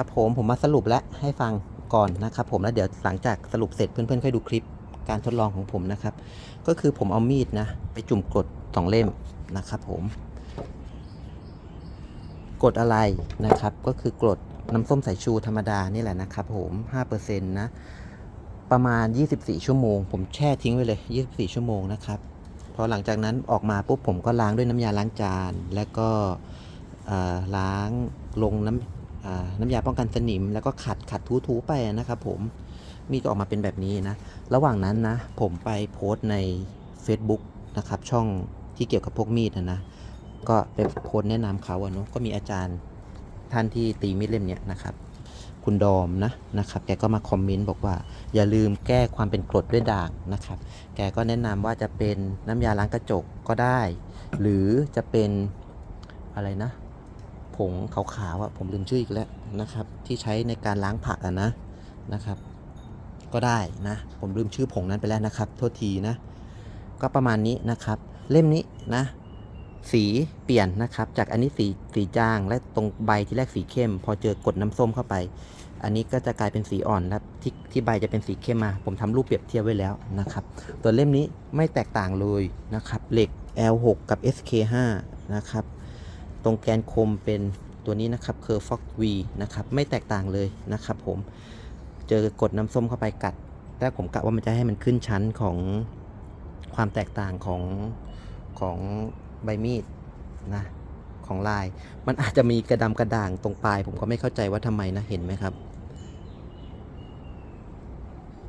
ครับผมผมมาสรุปแล้วให้ฟังก่อนนะครับ ผมแล้วเดี๋ยวหลังจากสรุปเสร็จเพื่อนๆค่อยดูคลิปการทดลองของผมนะครับ ก็คือผมเอามีดนะ ไปจุ่มกรดสองเล่มนะครับผมกรดอะไรนะครับ ก็คือกรดน้ำส้มสายชูธรรมดานี่แหละนะครับ ผม5%นะประมาณ 24 ชั่วโมง ผมแช่ทิ้งไว้เลย 24 ชั่วโมงนะครับพอหลังจากนั้นออกมาปุ๊บผมก็ล้างด้วยน้ำยาล้างจาน แล้วก็ล้างลงน้ำอ่า น้ำยาป้องกันสนิม แล้วก็ขัดขัดทูๆไปนะครับผมมีดก็ออกมาเป็นแบบนี้นะ ระหว่างนั้นนะ ผมไปโพสต์ใน Facebook นะครับช่องที่เกี่ยวกับพวกมีดนะนะ ก็ไปโพสต์แนะนำเขาอะเนาะก็มีอาจารย์ท่านที่ตีมีดเล่มเนี้ยนะครับ คุณดอมนะนะครับ แกก็มาคอมเมนต์บอกว่า อย่าลืมแก้ความเป็นกรดด้วยด่างนะครับ แกก็แนะนำว่าจะเป็นน้ำยาล้างกระจกก็ได้ หรือจะเป็นอะไรนะ ผงขาวๆอะผมลืมชื่ออีกแล้วนะครับ ที่ใช้ในการล้างผักอะนะนะครับ ก็ได้นะ ผมลืมชื่อผงนั้นไปแล้วนะครับ โทษทีนะ ก็ประมาณนี้นะครับ เล่มนี้นะ สีเปลี่ยนนะครับ จากอันนี้สีสีจางและตรงใบที่แรกสีเข้ม พอเจอกดน้ำส้มเข้าไป อันนี้ก็จะกลายเป็นสีอ่อนแล้วที่ที่ใบจะเป็นสีเข้มมา ผมทำรูปเปรียบเทียบไว้แล้วนะครับตัวเล่มนี้ไม่แตกต่างเลยนะครับเหล็ก L6 กับ SK5 นะครับ ตรงแกนคมเป็นตัวนี้นะครับ c u r v e Fox V นะครับไม่แตกต่างเลยนะครับผมเจอกดน้ำส้มเข้าไปกัด แต่ผมกะว่ามันจะให้มันขึ้นชั้นของความแตกต่างของของใบมีดนะของลาย มันอาจจะมีกระดำกระด่างตรงปลาย ผมก็ไม่เข้าใจว่าทำไมนะเห็นไหมครับ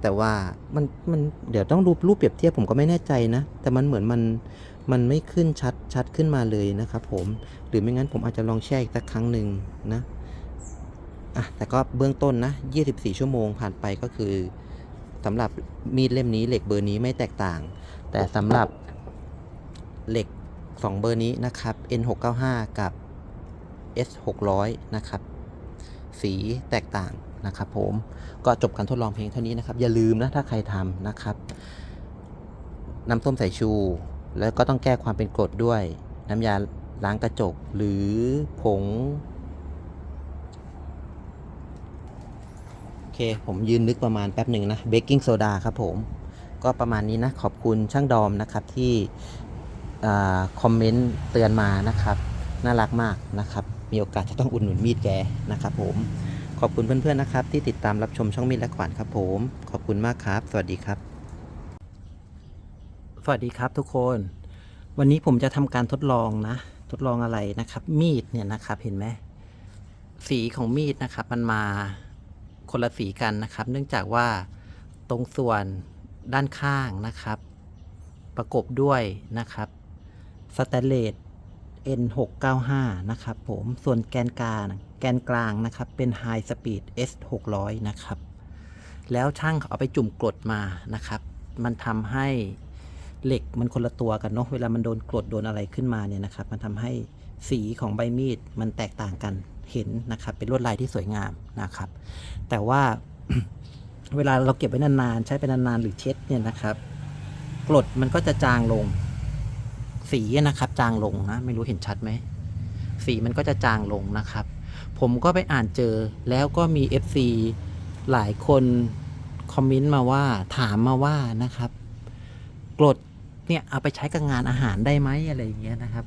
แต่ว่ามันมันเดี๋ยวต้องรูปรูปเปรียบเทียบผมก็ไม่แน่ใจนะ แต่มันเหมือนมัน มันไม่ขึ้นชัดชัดขึ้นมาเลยนะครับผมหรือไม่งั้นผมอาจจะลองแช่อีกสักครั้งหนึ่งนะอะแต่ก็เบื้องต้นนะ 24 ชั่วโมงผ่านไปก็คือสำหรับมีดเล่มนี้เหล็กเบอร์นี้ไม่แตกต่าง แต่สำหรับเหล็ก 2 เบอร์นี้นะครับ N695 กับ S600 นะครับ สีแตกต่างนะครับผมก็จบการทดลองเพียงเท่านี้นะครับ อย่าลืมนะถ้าใครทำนะครับ น้ำส้มสายชู แล้วก็ต้องแก้ความเป็นกรดด้วย น้ำยาล้างกระจกหรือผง โอเค ผมยืนนึกประมาณแป๊บหนึ่งนะเบกกิ้งโซดาครับผม ก็ประมาณนี้นะ ขอบคุณช่างดอมนะครับที่คอมเมนต์เตือนมานะครับ น่ารักมากนะครับ มีโอกาสจะต้องอุดหนุนมีดแกนะครับผม ขอบคุณเพื่อนๆนะครับ ที่ติดตามรับชมช่องมีดและขวัญครับผม ขอบคุณมากครับ สวัสดีครับ วัสดีครับทุกคน วันนี้ผมจะทำการทดลองนะ ทดลองอะไรนะครับ มีดเนี่ยนะครับเห็นไหมสีของมีดนะครับ มันมาคนละสีกันนะครับ เนื่องจากว่าตรงส่วนด้านข้างนะครับ ประกบด้วยนะครับสแตนเลส N695 นะครับผมส่วนแกนกลางแกนกลางนะครับ เป็น High Speed S600 นะครับ แล้วช่างเขาเอาไปจุ่มกรดมานะครับ มันทำให้ เหล็กมันคนละตัวกันเนาะเวลามันโดนกรดโดนอะไรขึ้นมาเนี่ยนะครับ มันทำให้สีของใบมีดมันแตกต่างกันเห็นนะครับ เป็นลวดลายที่สวยงามนะครับ แต่ว่าเวลาเราเก็บไว้นานๆใช้ไปนานๆหรือเช็ดเนี่ยนะครับกรดมันก็จะจางลง สีนะครับ จางลงนะ ไม่รู้เห็นชัดไหมสีมันก็จะจางลงนะครับ ผมก็ไปอ่านเจอแล้วก็มี FC หลายคนคอมเมนต์มาว่าถามมาว่านะครับกรด เนี่ยเอาไปใช้กับงานอาหารได้ไหมอะไรอย่างเงี้ยนะครับ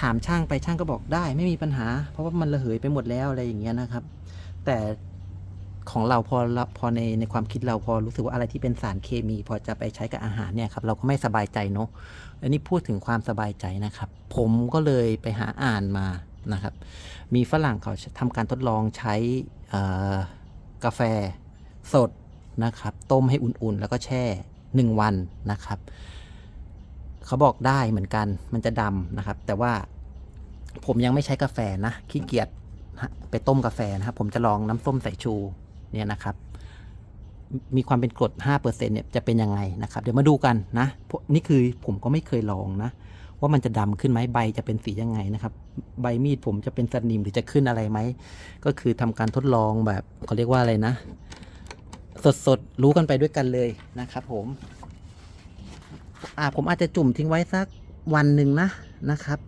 ถามช่างไปช่างก็บอกได้ไม่มีปัญหา เพราะว่ามันระเหยไปหมดแล้วอะไรอย่างเงี้ยนะครับ แต่ของเราพอพอในในความคิดเราพอรู้สึกว่าอะไรที่เป็นสารเคมี พอจะไปใช้กับอาหารเนี่ยครับเราก็ไม่สบายใจเนาะอันนี้พูดถึงความสบายใจนะครับ ผมก็เลยไปหาอ่านมานะครับ มีฝรั่งเขาทำการทดลองใช้กาแฟสดนะครับ ต้มให้อุ่นๆ แล้วก็แช่ 1 วันนะครับ เขาบอกได้เหมือนกันมันจะดำนะครับ แต่ว่าผมยังไม่ใช้กาแฟนะขี้เกียจไปต้มกาแฟนะครับ ผมจะลองน้ำส้มสายชูเนี่ยนะครับ มีความเป็นกรด 5%เนี่ยจะเป็นยังไงนะครับ เดี๋ยวมาดูกันนะนี่คือผมก็ไม่เคยลองนะ ว่ามันจะดำขึ้นไหมใบจะเป็นสียังไงนะครับ ใบมีดผมจะเป็นสนิมหรือจะขึ้นอะไรไหม ก็คือทำการทดลองแบบเขาเรียกว่าอะไรนะ สดๆรู้กันไปด้วยกันเลยนะครับ ผม อ่าผมอาจจะจุ่มทิ้งไว้สักวันหนึ่งนะนะครับ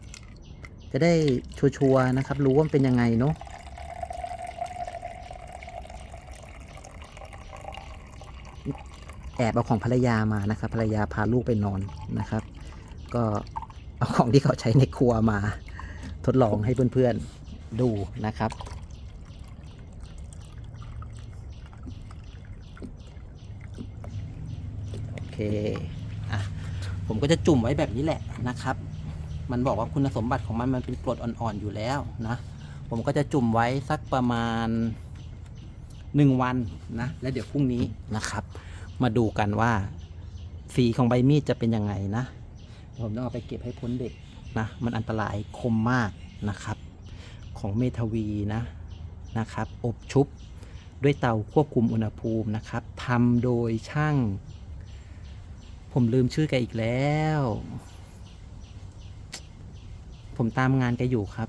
จะได้ชัวร์นะครับ รู้ว่าเป็นยังไงเนาะแอบเอาของภรรยามานะครับ ภรรยาพาลูกไปนอนนะครับ ก็เอาของที่เขาใช้ในครัวมา ทดลองให้เพื่อนๆดูนะครับโอเค ผมก็จะจุ่มไว้แบบนี้แหละนะครับ มันบอกว่าคุณสมบัติของมันมันเป็นกรดอ่อนๆอยู่แล้วนะ ผมก็จะจุ่มไว้สักประมาณหนึ่งวันนะ แล้วเดี๋ยวพรุ่งนี้นะครับ มาดูกันว่า สีของใบมีดจะเป็นยังไงนะ ผมต้องเอาไปเก็บให้พ้นเด็กนะ มันอันตรายคมมากนะครับ ของเมทวีนะนะครับ อบชุบด้วยเตาควบคุมอุณหภูมินะครับทำโดยช่าง ผมลืมชื่อแกอีกแล้ว ผมตามงานแกอยู่ครับ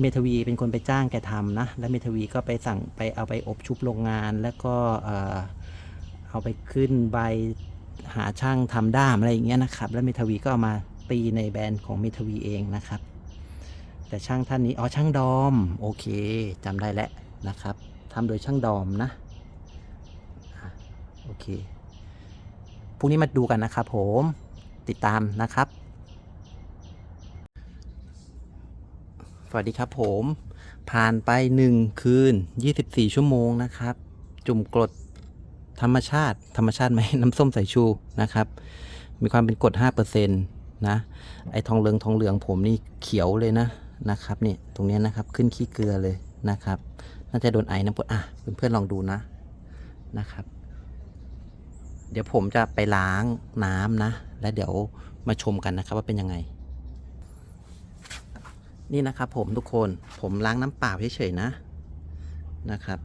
เมทวีเป็นคนไปจ้างแกทำนะ แล้วเมทวีก็ไปสั่งไปเอาไปอบชุบโรงงาน แล้วก็เอาไปขึ้นใบหาช่างทำด้ามอะไรอย่างเงี้ยนะครับ แล้วเมทวีก็เอามาตีในแบรนด์ของเมทวีเองนะครับ แต่ช่างท่านนี้ อ๋อ ช่างดอม โอเคจำได้แล้วนะครับทำโดยช่างดอมนะ โอเค พรุ่งนี้มาดูกันนะครับผมติดตามนะครับ สวัสดีครับผม ผ่านไป 1 คืน 24 ชั่วโมงนะครับ จุ่มกรดธรรมชาติ ธรรมชาติไหมน้ำส้มสายชูนะครับ มีความเป็นกรด5%นะไอทองเหลืองทองเหลืองผมนี่เขียวเลยนะนะครับนี่ตรงนี้นะครับขึ้นขี้เกลือเลยนะครับ น่าจะโดนไอน้ำปวดอะเพื่อนๆลองดูนะนะครับ เดี๋ยวผมจะไปล้างน้ำนะ แล้วเดี๋ยวมาชมกันนะครับว่าเป็นยังไง นี่นะครับผมทุกคนผมล้างน้ำเปล่าเฉยๆนะนะครับ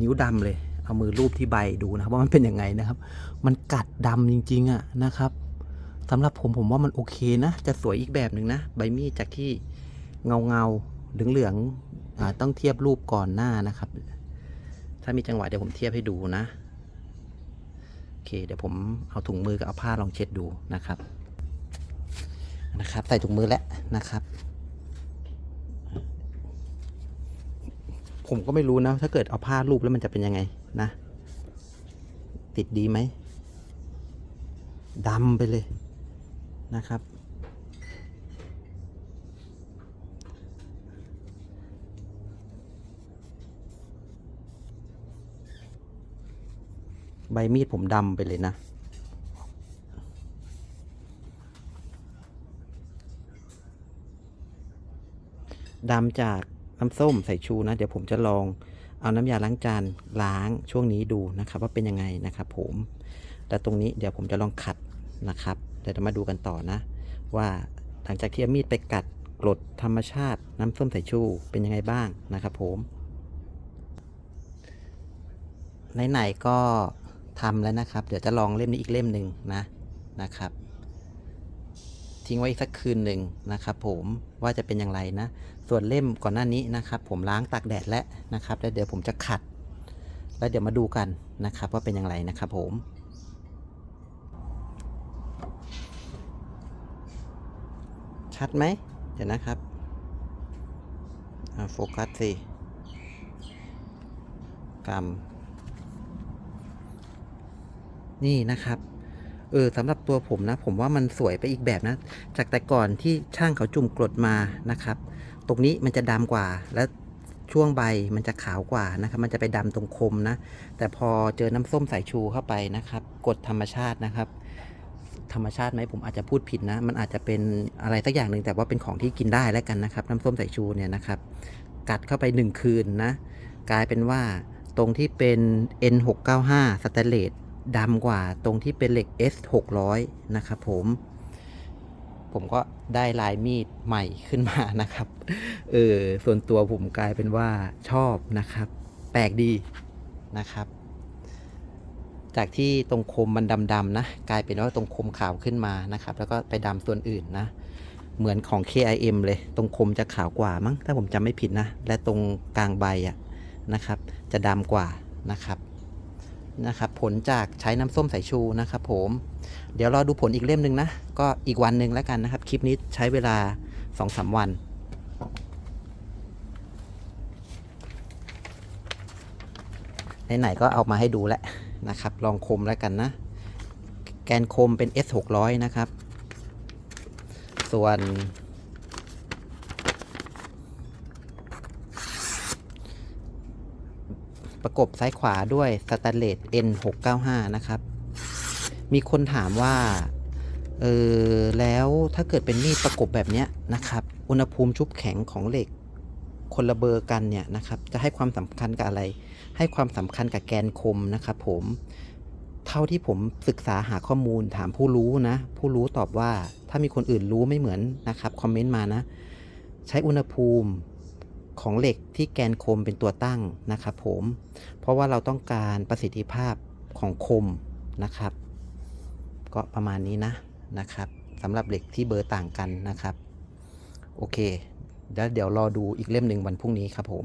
นิ้วดำเลย เอามือรูปที่ใบดูนะครับว่ามันเป็นยังไงนะครับ มันกัดดำจริง ๆอะนะครับสำหรับผมผมว่ามันโอเคนะ จะสวยอีกแบบหนึ่งนะ ใบมีดจากที่เงาเงาเหลืองเหลืองๆต้องเทียบรูปก่อนหน้านะครับ ถ้ามีจังหวะเดี๋ยวผมเทียบให้ดูนะ อเคเดี๋ยวผมเอาถุงมือกับเอาผ้าลองเช็ดดูนะครับนะครับ ใส่ถุงมือแล้วนะครับ ผมก็ไม่รู้นะ ถ้าเกิดเอาผ้ารูปแล้วมันจะเป็นยังไงนะ ติดดีไหมดำไปเลยนะครับ ใบมีดผมดำไปเลยนะดำจากน้ำส้มใส่ชูนะ เดี๋ยวผมจะลองเอาน้ำยาล้างจานล้างช่วงนี้ดูนะครับ ว่าเป็นยังไงนะครับ ผม แต่ตรงนี้เดี๋ยวผมจะลองขัดนะครับเดี๋ยวมาดูกันต่อนะ ว่าหลังจากที่มีดไปกัดกรดธรรมชาติน้ำส้มสายชูเป็นยังไงบ้างนะครับ ผม ไหนๆก็ ทำแล้วนะครับ เดี๋ยวจะลองเล่มนี้อีกเล่มหนึ่งนะนะครับ ทิ้งไว้อีกสักคืนหนึ่งนะครับ ผมว่าจะเป็นอย่างไรนะ ส่วนเล่มก่อนหน้านี้นะครับ ผมล้างตากแดดแล้วนะครับ แล้วเดี๋ยวผมจะขัด แล้วเดี๋ยวมาดูกันนะครับ ว่าเป็นอย่างไรนะครับผมชัดไหมเดี๋ยวนะครับโฟกัสสิกำ นี่นะครับ เออสำหรับตัวผมนะ ผมว่ามันสวยไปอีกแบบนะ จากแต่ก่อนที่ช่างเขาจุ่มกรดมานะครับ ตรงนี้มันจะดำกว่า และช่วงใบมันจะขาวกว่านะครับ มันจะไปดำตรงคมนะ แต่พอเจอน้ำส้มสายชูเข้าไปนะครับกรดธรรมชาตินะครับธรรมชาติไหมผมอาจจะพูดผิดนะ มันอาจจะเป็นอะไรสักอย่างหนึ่งแต่ว่าเป็นของที่กินได้แล้วกันนะครับ น้ำส้มสายชูเนี่ยนะครับ กัดเข้าไป 1 คืนนะ กลายเป็นว่าตรงที่เป็น N695 สแตนเลส ดำกว่าตรงที่เป็นเหล็ก S600 นะครับผม ผมก็ได้ลายมีดใหม่ขึ้นมานะครับ เออ ส่วนตัวผมกลายเป็นว่าชอบนะครับ แปลกดีนะครับ จากที่ตรงคมมันดำๆนะ กลายเป็นว่าตรงคมขาวขึ้นมานะครับ แล้วก็ไปดำส่วนอื่นนะ เหมือนของ KIM เลย ตรงคมจะขาวกว่ามั้ง ถ้าผมจำไม่ผิดนะ และตรงกลางใบอะนะครับ จะดำกว่านะครับ นะครับผลจากใช้น้ำส้มสายชูนะครับผมเดี๋ยวรอดูผลอีกเล่มหนึ่งนะ ก็อีกวันหนึ่งแล้วกันนะครับ คลิปนี้ใช้เวลา2-3วัน ไหนๆก็เอามาให้ดูแล้วนะครับ ลองคมแล้วกันนะ แกนคมเป็น S 6 0 0 นะครับ ส่วน ประกบซ้ายขวาด้วยสแตนเลส N 6 9 5 นะครับ มีคนถามว่า เออ แล้วถ้าเกิดเป็นมีดประกบแบบเนี้ยนะครับ อุณหภูมิชุบแข็งของเหล็กคนละเบอร์กันเนี่ยนะครับ จะให้ความสำคัญกับอะไร ให้ความสำคัญกับแกนคมนะครับผม เท่าที่ผมศึกษาหาข้อมูลถามผู้รู้นะ ผู้รู้ตอบว่าถ้ามีคนอื่นรู้ไม่เหมือนนะครับ คอมเมนต์มานะ ใช้อุณหภูมิ ของเหล็กที่แกนคมเป็นตัวตั้งนะครับผม เพราะว่าเราต้องการประสิทธิภาพของคมนะครับ ก็ประมาณนี้นะนะครับสำหรับเหล็กที่เบอร์ต่างกันนะครับ โอเค แล้วเดี๋ยวรอดูอีกเล่มหนึ่งวันพรุ่งนี้ครับผม